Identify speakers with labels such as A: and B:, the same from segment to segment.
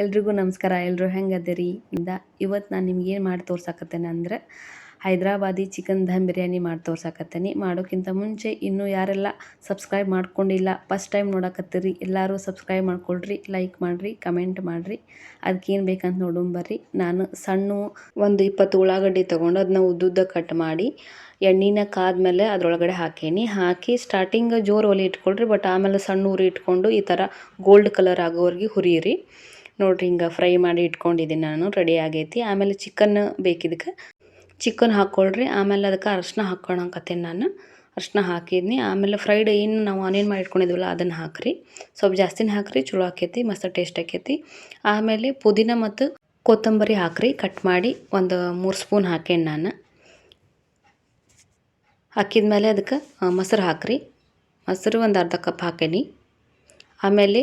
A: ಎಲ್ರಿಗೂ ನಮಸ್ಕಾರ ಎಲ್ಲರೂ ಹೆಂಗೆ ಅದೀರಿ ಇಂದ ಇವತ್ತು ನಾನು ನಿಮ್ಗೆ ಏನು ಮಾಡಿ ತೋರ್ಸಕತ್ತೇನೆ ಅಂದ್ರೆ ಹೈದ್ರಾಬಾದಿ ಚಿಕನ್ ದಮ್ ಬಿರಿಯಾನಿ ಮಾಡಿ ತೋರ್ಸಕತ್ತೇನೆ. ಮಾಡೋಕ್ಕಿಂತ ಮುಂಚೆ ಇನ್ನೂ ಯಾರೆಲ್ಲ ಸಬ್ಸ್ಕ್ರೈಬ್ ಮಾಡ್ಕೊಂಡಿಲ್ಲ, ಫಸ್ಟ್ ಟೈಮ್ ನೋಡಕತ್ತೀರಿ, ಎಲ್ಲರೂ ಸಬ್ಸ್ಕ್ರೈಬ್ ಮಾಡ್ಕೊಳ್ರಿ, ಲೈಕ್ ಮಾಡಿರಿ, ಕಮೆಂಟ್ ಮಾಡಿರಿ. ಅದಕ್ಕೇನು ಬೇಕಂತ ಬರ್ರಿ. ನಾನು ಸಣ್ಣ ಒಂದು ಇಪ್ಪತ್ತು ಉಳ್ಳಾಗಡ್ಡಿ ತೊಗೊಂಡು ಅದನ್ನ ಉದ್ದುದ್ದ ಕಟ್ ಮಾಡಿ ಎಣ್ಣೆನ ಕಾದ್ಮೇಲೆ ಅದರೊಳಗಡೆ ಹಾಕೇನಿ. ಹಾಕಿ ಸ್ಟಾರ್ಟಿಂಗ್ ಜೋರು ಒಲೆ ಇಟ್ಕೊಳ್ರಿ, ಬಟ್ ಆಮೇಲೆ ಸಣ್ಣ ಉರಿ ಇಟ್ಕೊಂಡು ಈ ಥರ ಗೋಲ್ಡ್ ಕಲರ್ ಆಗೋವರೆಗೆ ಹುರಿಯಿರಿ. ನೋಡ್ರಿ ಹಿಂಗೆ ಫ್ರೈ ಮಾಡಿ ಇಟ್ಕೊಂಡಿದ್ದೀನಿ ನಾನು, ರೆಡಿ ಆಗೈತಿ. ಆಮೇಲೆ ಚಿಕನ್ ಬೇಕಿದಕ್ಕೆ ಚಿಕನ್ ಹಾಕ್ಕೊಳ್ರಿ ಆಮೇಲೆ ಅದಕ್ಕೆ ಅರಶಿನ ಹಾಕ್ಕೊಳಕತ್ತೀನಿ ನಾನು. ಅರಶಿನ ಹಾಕಿದ್ನಿ. ಆಮೇಲೆ ಫ್ರೈಡ್ ಏನು ನಾವು ಆನಿಯನ್ ಮಾಡಿ ಇಟ್ಕೊಂಡಿದ್ವಲ್ಲ ಅದನ್ನು ಹಾಕ್ರಿ. ಸ್ವಲ್ಪ ಜಾಸ್ತಿನೇ ಹಾಕ್ರಿ, ಚಲೋ ಆಕೈತಿ, ಮಸ್ತ್ ಟೇಸ್ಟ್ ಆಕೈತಿ. ಆಮೇಲೆ ಪುದೀನ ಮತ್ತು ಕೊತ್ತಂಬರಿ ಹಾಕ್ರಿ. ಕಟ್ ಮಾಡಿ ಒಂದು ಮೂರು ಸ್ಪೂನ್ ಹಾಕೇನಿ ನಾನು. ಹಾಕಿದ್ಮೇಲೆ ಅದಕ್ಕೆ ಮೊಸರು ಹಾಕ್ರಿ. ಮೊಸರು ಒಂದು ಅರ್ಧ ಕಪ್ ಹಾಕೇನಿ. ಆಮೇಲೆ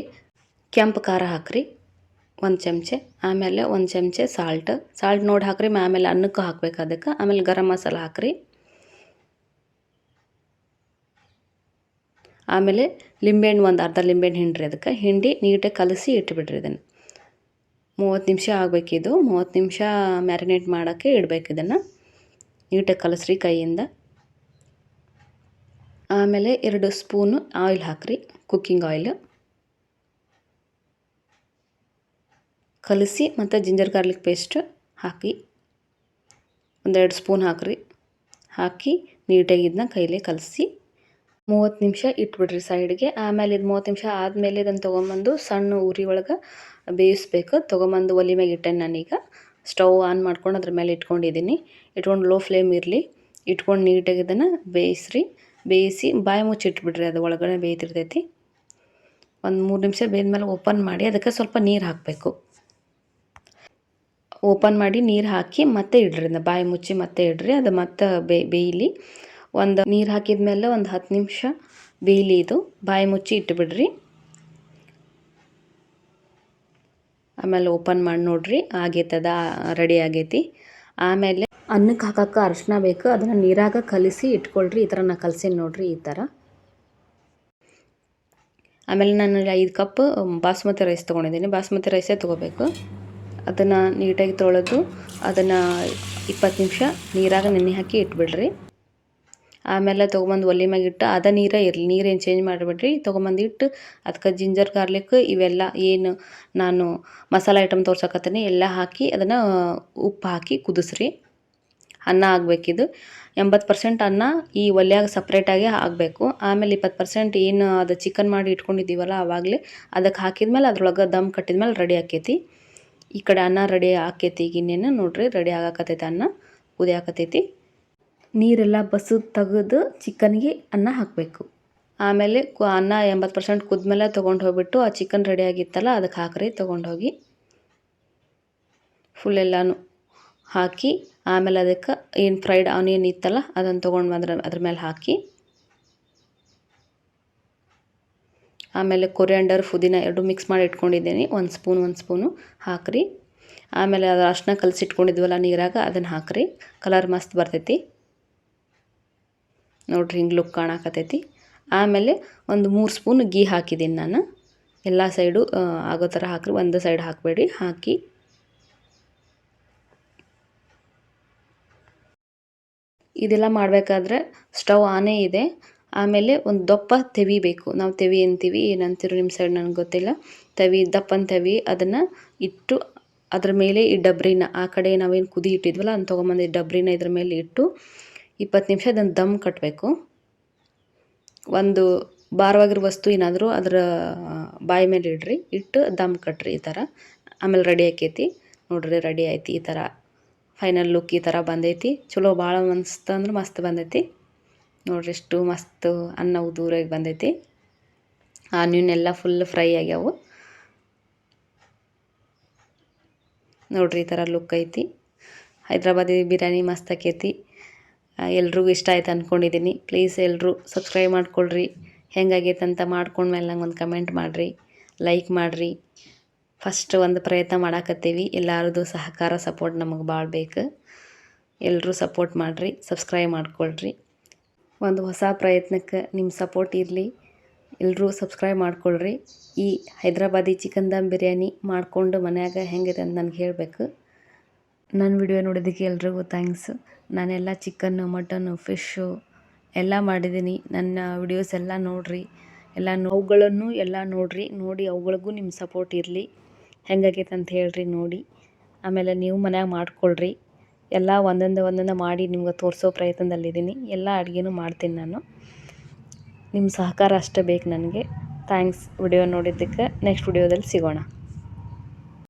A: ಕೆಂಪು ಖಾರ ಹಾಕ್ರಿ. ಒಂದು ಚಮಚೆ, ಆಮೇಲೆ ಒಂದು ಚಮಚೆ ಸಾಲ್ಟ್ ಸಾಲ್ಟ್ ನೋಡಿ ಹಾಕ್ರಿ, ಆಮೇಲೆ ಅನ್ನಕ್ಕೆ ಹಾಕ್ಬೇಕು ಅದಕ್ಕೆ. ಆಮೇಲೆ ಗರಂ ಮಸಾಲ ಹಾಕ್ರಿ. ಆಮೇಲೆ ಲಿಂಬೆಹಣ್ಣು ಒಂದು ಅರ್ಧ ಲಿಂಬೆಹಣ್ಣು ಹಿಂಡ್ರಿ ಅದಕ್ಕೆ. ಹಿಂಡಿ ನೀಟಾಗಿ ಕಲಸಿ ಇಟ್ಬಿಡ್ರಿ ಇದನ್ನು. ಮೂವತ್ತು ನಿಮಿಷ ಆಗಬೇಕಿದು ಮೂವತ್ತು ನಿಮಿಷ ಮ್ಯಾರಿನೇಟ್ ಮಾಡೋಕ್ಕೆ ಇಡಬೇಕು ಇದನ್ನು. ನೀಟಾಗಿ ಕಲಸ್ರಿ ಕೈಯಿಂದ. ಆಮೇಲೆ ಎರಡು ಸ್ಪೂನು ಆಯಿಲ್ ಹಾಕ್ರಿ. Cooking oil. ಕಲಸಿ ಮತ್ತು ಜಿಂಜರ್ ಗಾರ್ಲಿಕ್ ಪೇಸ್ಟ್ ಹಾಕಿ ಒಂದೆರಡು ಸ್ಪೂನ್ ಹಾಕ್ರಿ. ಹಾಕಿ ನೀಟಾಗಿ ಇದನ್ನ ಕೈಲೇ ಕಲಸಿ ಮೂವತ್ತು ನಿಮಿಷ ಇಟ್ಬಿಡ್ರಿ ಸೈಡ್ಗೆ. ಆಮೇಲೆ ಇದು ಮೂವತ್ತು ನಿಮಿಷ ಆದಮೇಲೆ ಇದನ್ನು ತೊಗೊಂಬಂದು ಸಣ್ಣ ಉರಿ ಒಳಗೆ ಬೇಯಿಸ್ಬೇಕು. ತೊಗೊಂಬಂದು ಒಲೆ ಮ್ಯಾಗೆ ಇಟ್ಟೇನೆ ನಾನೀಗ. ಸ್ಟವ್ ಆನ್ ಮಾಡ್ಕೊಂಡು ಅದ್ರ ಮೇಲೆ ಇಟ್ಕೊಂಡಿದ್ದೀನಿ ಇಟ್ಕೊಂಡು ಲೋ ಫ್ಲೇಮ್ ಇರಲಿ. ಇಟ್ಕೊಂಡು ನೀಟಾಗಿ ಇದನ್ನು ಬೇಯಿಸ್ರಿ. ಬೇಯಿಸಿ ಬಾಯಿ ಮುಚ್ಚಿಟ್ಬಿಡ್ರಿ ಅದು ಒಳಗಡೆ ಬೇಯ್ತಿರ್ತೈತಿ ಒಂದು ಮೂರು ನಿಮಿಷ ಬೇಯ್ದ ಮೇಲೆ ಓಪನ್ ಮಾಡಿ ಅದಕ್ಕೆ ಸ್ವಲ್ಪ ನೀರು ಹಾಕಬೇಕು. ಓಪನ್ ಮಾಡಿ ನೀರು ಹಾಕಿ ಮತ್ತೆ ಇಡ್ರಿ. ಬಾಯಿ ಮುಚ್ಚಿ ಮತ್ತೆ ಇಡ್ರಿ. ಅದು ಮತ್ತೆ ಬೇಯಲಿ. ಒಂದು ನೀರು ಹಾಕಿದ ಮೇಲೆ ಒಂದು ಹತ್ತು ನಿಮಿಷ ಬೇಯಲಿ ಇದು. ಬಾಯಿ ಮುಚ್ಚಿ ಇಟ್ಬಿಡ್ರಿ. ಆಮೇಲೆ ಓಪನ್ ಮಾಡಿ ನೋಡ್ರಿ. ಆಗೈತದ, ರೆಡಿ ಆಗೈತಿ. ಆಮೇಲೆ ಅನ್ನಕ್ಕೆ ಹಾಕಕ್ಕೆ ಅರಶಿನ ಬೇಕು. ಅದನ್ನು ನೀರಾಗ ಕಲಿಸಿ ಇಟ್ಕೊಳ್ರಿ. ಈ ಥರ ನಾ ಕಲ್ಸೀನಿ ನೋಡ್ರಿ ಈ ಥರ ಆಮೇಲೆ ನಾನು ಐದು ಕಪ್ ಬಾಸ್ಮತಿ ರೈಸ್ ತೊಗೊಂಡಿದ್ದೀನಿ. ಬಾಸ್ಮತಿ ರೈಸೇ ತೊಗೋಬೇಕು. ಅದನ್ನು ನೀಟಾಗಿ ತೊಳೆದು ಅದನ್ನು ಇಪ್ಪತ್ತು ನಿಮಿಷ ನೀರಾಗ ನೆನೆ ಹಾಕಿ ಇಟ್ಬಿಡ್ರಿ. ಆಮೇಲೆ ತೊಗೊಂಬಂದು ಒಲೆ ಮ್ಯಾಗೆ ಇಟ್ಟು ಅದ ನೀರೇ ಇರಲಿ ನೀರೇನು ಚೇಂಜ್ ಮಾಡಿಬಿಡ್ರಿ. ತೊಗೊಂಬಂದು ಇಟ್ಟು ಅದಕ್ಕೆ ಜಿಂಜರ್ ಗಾರ್ಲಿಕ್ ಇವೆಲ್ಲ ಏನು ನಾನು ಮಸಾಲೆ ಐಟಮ್ ತೋರ್ಸಕತ್ತೀನಿ, ಎಲ್ಲ ಹಾಕಿ ಅದನ್ನು ಉಪ್ಪು ಹಾಕಿ ಕುದಿಸ್ರಿ. ಅನ್ನ ಆಗಬೇಕಿದು. ಎಂಬತ್ತು ಪರ್ಸೆಂಟ್ ಅನ್ನ ಈ ಒಲ್ಯಾಗ ಸಪ್ರೇಟಾಗಿ ಆಗಬೇಕು. ಆಮೇಲೆ ಇಪ್ಪತ್ತು ಪರ್ಸೆಂಟ್ ಏನು ಅದು ಚಿಕನ್ ಮಾಡಿ ಇಟ್ಕೊಂಡಿದ್ದೀವಲ್ಲ ಆವಾಗಲೇ ಅದಕ್ಕೆ ಹಾಕಿದ್ಮೇಲೆ ಅದ್ರೊಳಗೆ ದಮ್ ಕಟ್ಟಿದ್ಮೇಲೆ ರೆಡಿ ಆಕೈತಿ. ಈ ಕಡೆ ಅನ್ನ ರೆಡಿ ಆಕೈತಿ ಈಗಿನ್ನೇನು ನೋಡ್ರಿ, ರೆಡಿ ಆಗಾಕತ್ತೈತಿ ಅನ್ನ ಕುದಿಯಾಕತ್ತೈತಿ ನೀರೆಲ್ಲ ಬಸು ತೆಗೆದು ಚಿಕನ್ಗೆ ಅನ್ನ ಹಾಕಬೇಕು. ಆಮೇಲೆ ಅನ್ನ ಎಂಬತ್ತು ಪರ್ಸೆಂಟ್ ಕುದ್ಮೇಲೆ ತೊಗೊಂಡು ಹೋಗ್ಬಿಟ್ಟು ಆ ಚಿಕನ್ ರೆಡಿ ಆಗಿತ್ತಲ್ಲ ಅದಕ್ಕೆ ಹಾಕ್ರಿ, ತೊಗೊಂಡು ಹೋಗಿ. ಫುಲ್ ಎಲ್ಲಾನು ಹಾಕಿ, ಆಮೇಲೆ ಅದಕ್ಕೆ ಏನು ಫ್ರೈಡ್ ಆನಿಯನ್ ಇತ್ತಲ್ಲ ಅದನ್ನು ತೊಗೊಂಡು ಅದ್ರ ಅದ್ರ ಮೇಲೆ ಹಾಕಿ. ಆಮೇಲೆ ಕೊರಿಯಾಂಡರ್, ಪುದೀನ ಎರಡು ಮಿಕ್ಸ್ ಮಾಡಿ ಇಟ್ಕೊಂಡಿದ್ದೀನಿ. ಒಂದು ಸ್ಪೂನ್ ಒಂದು ಸ್ಪೂನು ಹಾಕ್ರಿ. ಆಮೇಲೆ ಅದು ಅರ್ಶಿನ ಕಲಸಿಟ್ಕೊಂಡಿದ್ವಲ್ಲ ನೀರಾಗ, ಅದನ್ನು ಹಾಕ್ರಿ. ಕಲರ್ ಮಸ್ತ್ ಬರ್ತೈತಿ. ನೋಡ್ರಿ ಹಿಂಗೆ ಲುಕ್ ಕಾಣಕತ್ತೈತಿ. ಆಮೇಲೆ ಒಂದು ಮೂರು ಸ್ಪೂನ್ ಗೀ ಹಾಕಿದ್ದೀನಿ ನಾನು. ಎಲ್ಲ ಸೈಡು ಆಗೋ ಥರ ಹಾಕ್ರಿ. ಒಂದು ಸೈಡ್ ಹಾಕಬೇಡಿ ಹಾಕಿ. ಇದೆಲ್ಲ ಮಾಡಬೇಕಾದ್ರೆ ಸ್ಟವ್ ಆನೇ ಇದೆ. ಆಮೇಲೆ ಒಂದು ದಪ್ಪ ತೆವಿಬೇಕು ನಾವು ತೆವಿ ಅಂತೀವಿ, ಏನಂತೀರೋ ನಿಮ್ಮ ಸೈಡ್ ನನಗೆ ಗೊತ್ತಿಲ್ಲ. ತವಿ, ದಪ್ಪನ ತೆವಿ, ಅದನ್ನು ಇಟ್ಟು ಅದ್ರ ಮೇಲೆ ಈ ಡಬ್ರಿನ, ಆ ಕಡೆ ನಾವೇನು ಕುದಿ ಇಟ್ಟಿದ್ವಲ್ಲ ಅದನ್ನ ತೊಗೊಂಬಂದು ಈ ಡಬ್ರಿನ ಇದ್ರ ಮೇಲೆ ಇಟ್ಟು ಇಪ್ಪತ್ತು ನಿಮಿಷ ಅದನ್ನು ದಮ್ ಕಟ್ಟಬೇಕು ಒಂದು ಭಾರವಾಗಿರೋ ವಸ್ತು ಏನಾದರೂ ಅದರ ಬಾಯಿ ಮೇಲೆ ಇಡ್ರಿ, ಇಟ್ಟು ದಮ್ ಕಟ್ರಿ ಈ ಥರ ಆಮೇಲೆ ರೆಡಿ ಆಕೈತಿ. ನೋಡ್ರಿ ರೆಡಿ ಆಯ್ತು ಈ ಥರ ಫೈನಲ್ ಲುಕ್ ಈ ಥರ ಬಂದೈತಿ. ಚಲೋ, ಭಾಳ ಮಸ್ತ್ ಅಂದ್ರೆ ಮಸ್ತ್ ಬಂದೈತಿ. ನೋಡ್ರಿ ಎಷ್ಟು ಮಸ್ತ್ ಅನ್ನ ಉದೂರಾಗಿ ಬಂದೈತಿ. ಆನಿಯನ್ ಎಲ್ಲ ಫುಲ್ ಫ್ರೈ ಆಗ್ಯಾವು. ನೋಡ್ರಿ ಈ ಥರ ಲುಕ್ ಐತಿ. ಹೈದ್ರಾಬಾದಿ ಬಿರಿಯಾನಿ ಮಸ್ತ್ ಆಕೈತಿ. ಎಲ್ರಿಗೂ ಇಷ್ಟ ಆಯ್ತು ಅಂದ್ಕೊಂಡಿದ್ದೀನಿ ಪ್ಲೀಸ್ ಎಲ್ಲರೂ ಸಬ್ಸ್ಕ್ರೈಬ್ ಮಾಡ್ಕೊಳ್ರಿ. ಹೆಂಗಾಗೈತೆ ಅಂತ ಮಾಡ್ಕೊಂಡ್ಮೇಲೆ ನಂಗೆ ಒಂದು ಕಮೆಂಟ್ ಮಾಡಿರಿ. ಲೈಕ್ ಮಾಡಿರಿ. ಫಸ್ಟ್ ಒಂದು ಪ್ರಯತ್ನ ಮಾಡಾಕತ್ತೀವಿ. ಎಲ್ಲರದು ಸಹಕಾರ ಸಪೋರ್ಟ್ ನಮಗೆ ಭಾಳ ಬೇಕು. ಎಲ್ಲರೂ ಸಪೋರ್ಟ್ ಮಾಡಿರಿ ಸಬ್ಸ್ಕ್ರೈಬ್ ಮಾಡ್ಕೊಳ್ರಿ. ಒಂದು ಹೊಸ ಪ್ರಯತ್ನಕ್ಕೆ ನಿಮ್ಮ ಸಪೋರ್ಟ್ ಇರಲಿ. ಎಲ್ಲರೂ ಸಬ್ಸ್ಕ್ರೈಬ್ ಮಾಡ್ಕೊಳ್ರಿ. ಈ ಹೈದ್ರಾಬಾದಿ ಚಿಕನ್ ದಮ್ ಬಿರಿಯಾನಿ ಮಾಡಿಕೊಂಡು ಮನ್ಯಾಗ ಹೆಂಗಿದೆ ಅಂತ ನನಗೆ ಹೇಳಬೇಕು. ನನ್ನ ವಿಡಿಯೋ ನೋಡಿದ್ದಕ್ಕೆ ಎಲ್ರಿಗೂ ಥ್ಯಾಂಕ್ಸ್ ನಾನೆಲ್ಲ ಚಿಕನ್ನು ಮಟನ್ನು ಫಿಶ್ಶು ಎಲ್ಲ ಮಾಡಿದ್ದೀನಿ. ನನ್ನ ವಿಡಿಯೋಸ್ ಎಲ್ಲ ನೋಡಿರಿ. ಎಲ್ಲ ಅವುಗಳನ್ನು ಎಲ್ಲ ನೋಡಿರಿ. ನೋಡಿ ಅವುಗಳಿಗೂ ನಿಮ್ಮ ಸಪೋರ್ಟ್ ಇರಲಿ. ಹೆಂಗಾಗೈತೆ ಅಂತ ಹೇಳ್ರಿ ನೋಡಿ. ಆಮೇಲೆ ನೀವು ಮನ್ಯಾಗ ಮಾಡ್ಕೊಳ್ರಿ. ಎಲ್ಲ ಒಂದೊಂದು ಒಂದೊಂದು ಮಾಡಿ ನಿಮ್ಗೆ ತೋರಿಸೋ ಪ್ರಯತ್ನದಲ್ಲಿದ್ದೀನಿ. ಎಲ್ಲ ಅಡುಗೆನೂ ಮಾಡ್ತೀನಿ ನಾನು. ನಿಮ್ಮ ಸಹಕಾರ ಅಷ್ಟೇ ಬೇಕು ನನಗೆ. ಥ್ಯಾಂಕ್ಸ್ ವಿಡಿಯೋ ನೋಡಿದ್ದಕ್ಕೆ. ನೆಕ್ಸ್ಟ್ ವಿಡಿಯೋದಲ್ಲಿ ಸಿಗೋಣ.